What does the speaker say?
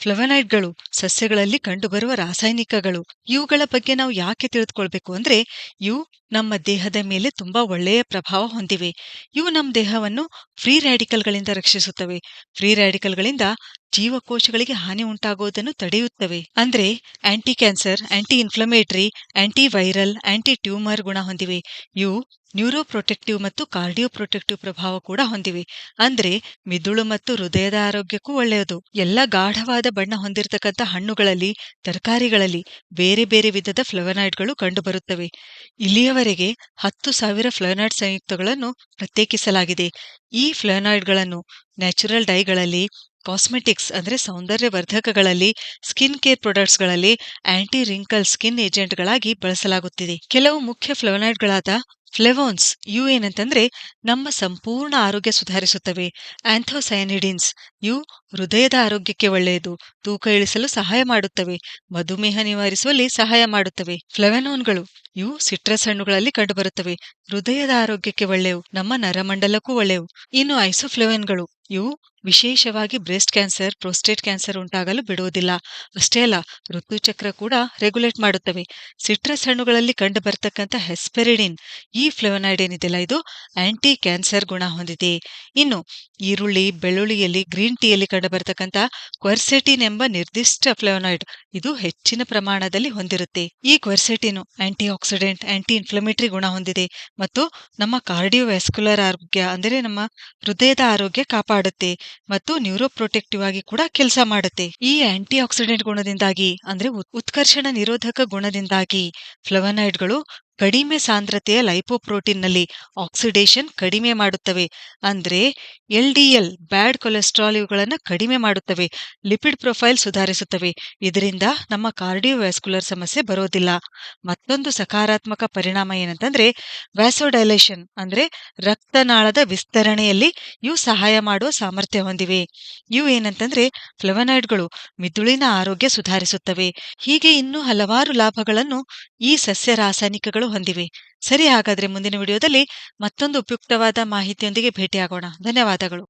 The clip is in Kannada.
ಫ್ಲವನೈಡ್ಗಳು ಸಸ್ಯಗಳಲ್ಲಿ ಕಂಡುಬರುವ ರಾಸಾಯನಿಕಗಳು. ಇವುಗಳ ಬಗ್ಗೆ ನಾವು ಯಾಕೆ ತಿಳಿದುಕೊಳ್ಬೇಕು ಅಂದ್ರೆ, ಇವು ನಮ್ಮ ದೇಹದ ಮೇಲೆ ತುಂಬಾ ಒಳ್ಳೆಯ ಪ್ರಭಾವ ಹೊಂದಿವೆ. ಇವು ನಮ್ಮ ದೇಹವನ್ನು ಫ್ರೀ ರ್ಯಾಡಿಕಲ್ಗಳಿಂದ ರಕ್ಷಿಸುತ್ತವೆ. ಫ್ರೀ ರ್ಯಾಡಿಕಲ್ಗಳಿಂದ ಜೀವಕೋಶಗಳಿಗೆ ಹಾನಿ ಉಂಟಾಗುವುದನ್ನು ತಡೆಯುತ್ತವೆ. ಅಂದ್ರೆ anti cancer anti inflammatory anti viral anti tumour ಗುಣ ಹೊಂದಿವೆ. ಇವು ನ್ಯೂರೋಪ್ರೊಟೆಕ್ಟಿವ್ ಮತ್ತು ಕಾರ್ಡಿಯೋ ಪ್ರೊಟೆಕ್ಟಿವ್ ಪ್ರಭಾವ ಕೂಡ ಹೊಂದಿವೆ. ಅಂದ್ರೆ ಮಿದುಳು ಮತ್ತು ಹೃದಯದ ಆರೋಗ್ಯಕ್ಕೂ ಒಳ್ಳೆಯದು. ಎಲ್ಲ ಗಾಢವಾದ ಬಣ್ಣ ಹೊಂದಿರತಕ್ಕಂಥ ಹಣ್ಣುಗಳಲ್ಲಿ, ತರಕಾರಿಗಳಲ್ಲಿ ಬೇರೆ ಬೇರೆ ವಿಧದ ಫ್ಲವನಾಯ್ಡ್ಗಳು ಕಂಡುಬರುತ್ತವೆ. ಇಲ್ಲಿಯವರೆಗೆ ಹತ್ತು ಸಾವಿರ ಫ್ಲವನಾಯ್ಡ್ ಸಂಯುಕ್ತಗಳನ್ನು ಪ್ರತ್ಯೇಕಿಸಲಾಗಿದೆ. ಈ ಫ್ಲೆನಾಯ್ಡ್ಗಳನ್ನು ನ್ಯಾಚುರಲ್ ಡೈಗಳಲ್ಲಿ, ಕಾಸ್ಮೆಟಿಕ್ಸ್ ಅಂದ್ರೆ ಸೌಂದರ್ಯವರ್ಧಕಗಳಲ್ಲಿ, ಸ್ಕಿನ್ ಕೇರ್ ಪ್ರಾಡಕ್ಟ್ಸ್ಗಳಲ್ಲಿ, ಆಂಟಿ ರಿಂಕಲ್ ಸ್ಕಿನ್ ಏಜೆಂಟ್ಗಳಾಗಿ ಬಳಸಲಾಗುತ್ತಿದೆ. ಕೆಲವು ಮುಖ್ಯ ಫ್ಲವನಾಯ್ಡ್ಗಳಾದ ಫ್ಲೆವೋನ್ಸ್ ಇವು ಏನಂತಂದ್ರೆ ನಮ್ಮ ಸಂಪೂರ್ಣ ಆರೋಗ್ಯ ಸುಧಾರಿಸುತ್ತವೆ. ಆಂಥೋಸಯನಿಡಿನ್ಸ್ ಇವು ಹೃದಯದ ಆರೋಗ್ಯಕ್ಕೆ ಒಳ್ಳೆಯದು, ತೂಕ ಇಳಿಸಲು ಸಹಾಯ ಮಾಡುತ್ತವೆ, ಮಧುಮೇಹ ನಿವಾರಿಸುವಲ್ಲಿ ಸಹಾಯ ಮಾಡುತ್ತವೆ. ಫ್ಲೆವೆನೋನ್ಗಳು ಇವು ಸಿಟ್ರಸ್ ಹಣ್ಣುಗಳಲ್ಲಿ ಕಂಡುಬರುತ್ತವೆ, ಹೃದಯದ ಆರೋಗ್ಯಕ್ಕೆ ಒಳ್ಳೆಯವು, ನಮ್ಮ ನರಮಂಡಲಕ್ಕೂ ಒಳ್ಳೆಯವು. ಇನ್ನು ಐಸೋಫ್ಲೆವೆನ್ಗಳು ಇವು ವಿಶೇಷವಾಗಿ ಬ್ರೆಸ್ಟ್ ಕ್ಯಾನ್ಸರ್, ಪ್ರೋಸ್ಟೇಟ್ ಕ್ಯಾನ್ಸರ್ ಉಂಟಾಗಲು ಬಿಡುವುದಿಲ್ಲ. ಅಷ್ಟೇ ಅಲ್ಲ, ಋತುಚಕ್ರ ಕೂಡ ರೆಗ್ಯುಲೇಟ್ ಮಾಡುತ್ತವೆ. ಸಿಟ್ರಸ್ ಹಣ್ಣುಗಳಲ್ಲಿ ಕಂಡು ಬರ್ತಕ್ಕಂಥ ಹೆಸ್ಪೆರಿಡಿನ್, ಈ ಫ್ಲೆವನೈಡ್ ಏನಿದೆಯಲ್ಲ ಇದು, ಆಂಟಿ ಕ್ಯಾನ್ಸರ್ ಗುಣ ಹೊಂದಿದೆ. ಇನ್ನು ಈರುಳ್ಳಿ, ಬೆಳ್ಳುಳ್ಳಿಯಲ್ಲಿ, ಗ್ರೀನ್ ಟೀಯಲ್ಲಿ ಕಂಡುಬರತಕ್ಕಂತಹ ಕ್ವರ್ಸೆಟಿನ್ ಎಂಬ ನಿರ್ದಿಷ್ಟ ಫ್ಲೆವನಾಯ್ಡ್ ಇದು ಹೆಚ್ಚಿನ ಪ್ರಮಾಣದಲ್ಲಿ ಹೊಂದಿರುತ್ತೆ. ಈ quercetin aunty accident anti inflammatory ಗುಣ ಹೊಂದಿದೆ ಮತ್ತು ನಮ್ಮ ಕಾರ್ಡಿಯೋವ್ಯಾಸ್ಕ್ಯುಲರ್ ಆರೋಗ್ಯ ಅಂದರೆ ನಮ್ಮ ಹೃದಯದ ಆರೋಗ್ಯ ಕಾಪಾಡುತ್ತೆ ಮತ್ತು ನ್ಯೂರೋಪ್ರೊಟೆಕ್ಟಿವ್ ಆಗಿ ಕೂಡ ಕೆಲಸ ಮಾಡುತ್ತೆ. ಈ ಆಂಟಿ ಆಕ್ಸಿಡೆಂಟ್ ಗುಣದಿಂದಾಗಿ ಅಂದ್ರೆ ಉತ್ಕರ್ಷಣ ನಿರೋಧಕ ಗುಣದಿಂದಾಗಿ ಫ್ಲವನೈಡ್ಗಳು ಕಡಿಮೆ ಸಾಂದ್ರತೆಯ ಲೈಪೋಪ್ರೋಟೀನ್ನಲ್ಲಿ ಆಕ್ಸಿಡೇಷನ್ ಕಡಿಮೆ ಮಾಡುತ್ತವೆ. ಅಂದ್ರೆ L D L bad cholesterol ಇವುಗಳನ್ನು ಕಡಿಮೆ ಮಾಡುತ್ತವೆ. ಲಿಪಿಡ್ ಪ್ರೊಫೈಲ್ ಸುಧಾರಿಸುತ್ತವೆ. ಇದರಿಂದ ನಮ್ಮ ಕಾರ್ಡಿಯೋವ್ಯಾಸ್ಕುಲರ್ ಸಮಸ್ಯೆ ಬರೋದಿಲ್ಲ. ಮತ್ತೊಂದು ಸಕಾರಾತ್ಮಕ ಪರಿಣಾಮ ಏನಂತಂದ್ರೆ ವ್ಯಾಸೋಡೈಲೇಷನ್ ಅಂದ್ರೆ ರಕ್ತನಾಳದ ವಿಸ್ತರಣೆಯಲ್ಲಿ ಇವು ಸಹಾಯ ಮಾಡುವ ಸಾಮರ್ಥ್ಯ ಹೊಂದಿವೆ. ಇವು ಏನಂತಂದ್ರೆ ಫ್ಲವನೈಡ್ಗಳು ಮಿದುಳಿನ ಆರೋಗ್ಯ ಸುಧಾರಿಸುತ್ತವೆ. ಹೀಗೆ ಇನ್ನೂ ಹಲವಾರು ಲಾಭಗಳನ್ನು ಈ ಸಸ್ಯ ರಾಸಾಯನಿಕಗಳು ಹೊಂದಿವೆ. ಸರಿ ಹಾಗಾದ್ರೆ ಮುಂದಿನ ವಿಡಿಯೋದಲ್ಲಿ ಮತ್ತೊಂದು ಉಪಯುಕ್ತವಾದ ಮಾಹಿತಿಯೊಂದಿಗೆ ಭೇಟಿಯಾಗೋಣ. ಧನ್ಯವಾದಗಳು.